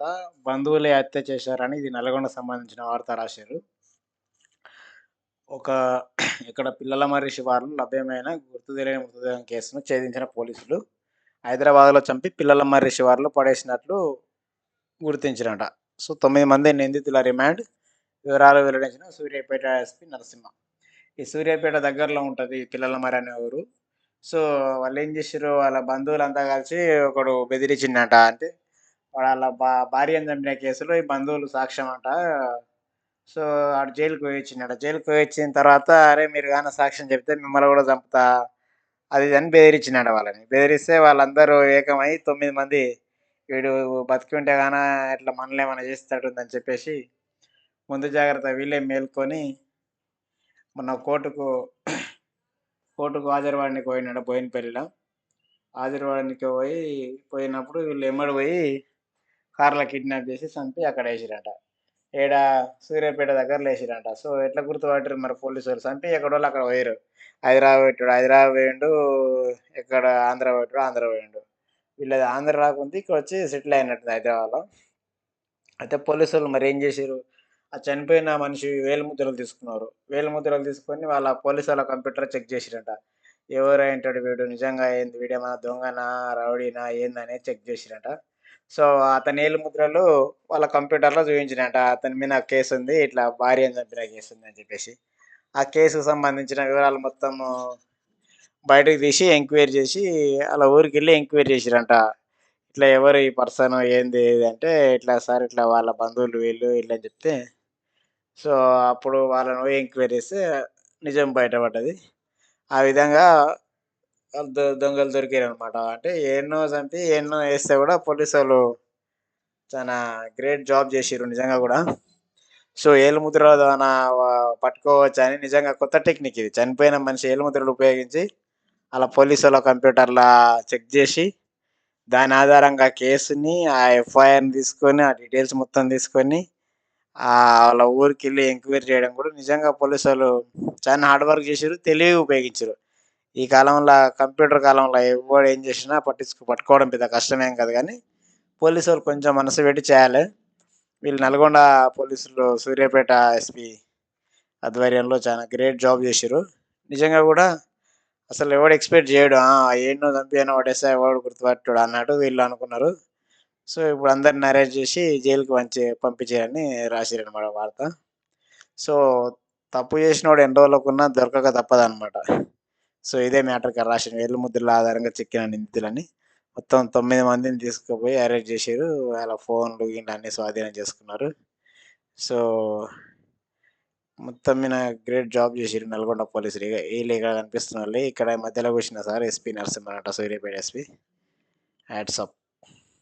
తర్వాత బంధువులే హత్య చేశారని ఇది నల్గొండ సంబంధించిన వార్త రాశారు. ఒక ఇక్కడ పిల్లల పిల్లలమర్రి శివారులో లభ్యమైన గుర్తు తెలియని మృతదేహం కేసును ఛేదించిన పోలీసులు హైదరాబాద్‌లో చంపి పిల్లల పిల్లలమర్రి శివారులో పడేసినట్లు గుర్తించినట సో, తొమ్మిది మంది నిందితుల రిమాండ్ వివరాలు వెల్లడించిన సూర్యాపేట ఎస్పీ నరసింహ. ఈ సూర్యాపేట దగ్గరలో ఉంటది పిల్లలమర్రి అనే ఊరు. సో, వాళ్ళు ఏం చేశారు వాళ్ళ బంధువులంతా కలిసి ఒకడు బెదిరించిండట అంటే వాళ్ళ బా భార్యను చంపిన కేసులో ఈ బంధువులు సాక్ష్యం అంట. సో, ఆడు జైలుకి పోయొచ్చిండట. జైలుకి పోయొచ్చిన తర్వాత "అరే! మీరు కానీ సాక్ష్యం చెప్తే మిమ్మల్ని కూడా చంపుతా" అది అని బెదిరించినాడు వాళ్ళని. బెదిరిస్తే వాళ్ళందరూ ఏకమై తొమ్మిది మంది వీడు బతికి ఉంటే కానీ ఇట్లా మనల్ని ఏమైనా అని చెప్పేసి ముందు జాగ్రత్త వీళ్ళే మేలుకొని మొన్న కోర్టుకు కోర్టుకు హాజరుపడనీకి పోయినాడు బోయినపల్లిలో. హాజరువాడికి పోయి పోయినప్పుడు వీళ్ళు ఎమ్మడి పోయి కార్‌లో కిడ్నాప్ చేసి చంపి అక్కడ వేసిరంట ఏడ సూర్యాపేట దగ్గరలో ఏసిర్రంట. సో, ఎట్లా గుర్తుపట్టారు మరి పోలీసు వాళ్ళు చంపి ఎక్కడోళ్ళు అక్కడ పోయారు హైదరాబాద్ పెట్టాడు హైదరాబాద్ పోయిండు. ఎక్కడ ఆంధ్ర పెట్టాడు ఆంధ్ర పోయిండు. వీళ్ళది ఆంధ్ర రాకుంది ఇక్కడ వచ్చి సెటిల్ అయినట్టుంది హైదరాబాద్‌లో. అయితే పోలీసు వాళ్ళు మరి ఏం చేశారు ఆ చనిపోయిన మనిషి వేలిముద్రలు తీసుకున్నారు. వేలిముద్రలు తీసుకొని వాళ్ళ పోలీసు వాళ్ళ కంప్యూటర్ చెక్ చేసిర్రంట. ఎవరైంటాడు వీడు? నిజంగా ఏంది వీడేమైనా దొంగనా? రౌడీనా? ఏందనేది చెక్ చేసిరంట సో, అతని ఏలిముద్రలు వాళ్ళ కంప్యూటర్‌లో చూయించినాయంట. అతని మీద కేసు ఉంది ఇట్లా భార్యను చంపిన కేసుంది అని చెప్పేసి. ఆ కేసుకు సంబంధించిన వివరాలు మొత్తము బయటకు తీసి ఎంక్వైరీ చేసి ఆళ్ళ ఊరికెళ్ళి ఎంక్వైరీ చేసిరంట ఇట్లా ఎవరు ఈ పర్సన్ ఏంది అంటే ఇట్లా సార్ ఇట్లా వాళ్ళ బంధువులు వీళ్ళు ఇట్లా అని చెప్తే సో, అప్పుడు వాళ్ళని పోయి ఎంక్వైరీ చేస్తే నిజం బయటపడ్డది. ఆ విధంగా ఆళ్ళు దొ దొంగలు దొరికిరనమాట. అంటే ఎన్నో చంపి ఎన్నో వేస్తే కూడా పోలీస్ వాళ్ళు చాలా గ్రేట్ జాబ్ చేసిర్రు నిజంగా కూడా. సో, ఏలిముద్రల పట్టుకోవచ్చు పట్టుకోవచ్చని నిజంగా కొత్త టెక్నిక్ ఇది. చనిపోయిన మనిషి ఏలిముద్రలు ఉపయోగించి అలా పోలీసు వాళ్ళ కంప్యూటర్‌ల చెక్ చేసి దాని ఆధారంగా కేసుని, ఆ ఎఫ్ఐఆర్‌ని తీసుకొని, ఆ డీటెయిల్స్ మొత్తం తీసుకొని వాళ్ళ వాళ్ళ ఊరికెళ్ళి ఎంక్వైరీ చేయడం కూడా నిజంగా పోలీసు వాళ్ళు చాలా హార్డ్ వర్క్ చేసారు తెలివి ఉపయోగించారు ఈ కాలంలో కంప్యూటర్ కాలంలో ఎవడు ఏం చేసినా పట్టించుకు పట్టుకోవడం పెద్ద కష్టమేం కాదు గానీ, పోలీసోళ్ళు కొంచెం మనసు పెట్టి చేయాలి వీళ్ళు నల్గొండ పోలీసులు సూర్యాపేట ఎస్పీ ఆధ్వర్యంలో చాలా గ్రేట్ జాబ్ చేశారు నిజంగా కూడా అసలు ఎవడు ఎక్స్‌పెక్ట్ చేయడు. ఆ! ఏడనో చంపి ఎవడు గుర్తుపట్టాడు అన్నట్టు వీళ్ళు అనుకున్నారు. సో, ఇప్పుడు అందరిని అరెస్ట్ చేసి జైలుకి పంచే పంపించేయని రాసిర్రనమాట వార్త. సో, తప్పు చేసిన వాడు ఎన్ని రోజులకున్నా దొరకక తప్పదనమాట. సో, ఇదే మ్యాటర్ రాసిన రాసిండు. వేలిముద్రల ఆధారంగా చిక్కిన నిందితులని. మొత్తం తొమ్మిది మందిని తీసుకుపోయి అరెస్ట్ చేశారు వాళ్ళ ఫోన్‌లు గీన్లు అన్నీ స్వాధీనం చేసుకున్నారు. సో, మొత్తం మీద గ్రేట్ జాబ్ చేసారు నల్గొండ పోలీసులు. వీళ్ళు ఇక్కడ ఇక్కడ కనిపిస్తున్నోళ్ళే. ఇక్కడ మధ్యలో కూర్చున్న సార్ ఎస్పీ నరసింహన్ అంట సూర్యాపేట ఎస్పీ. Hats off.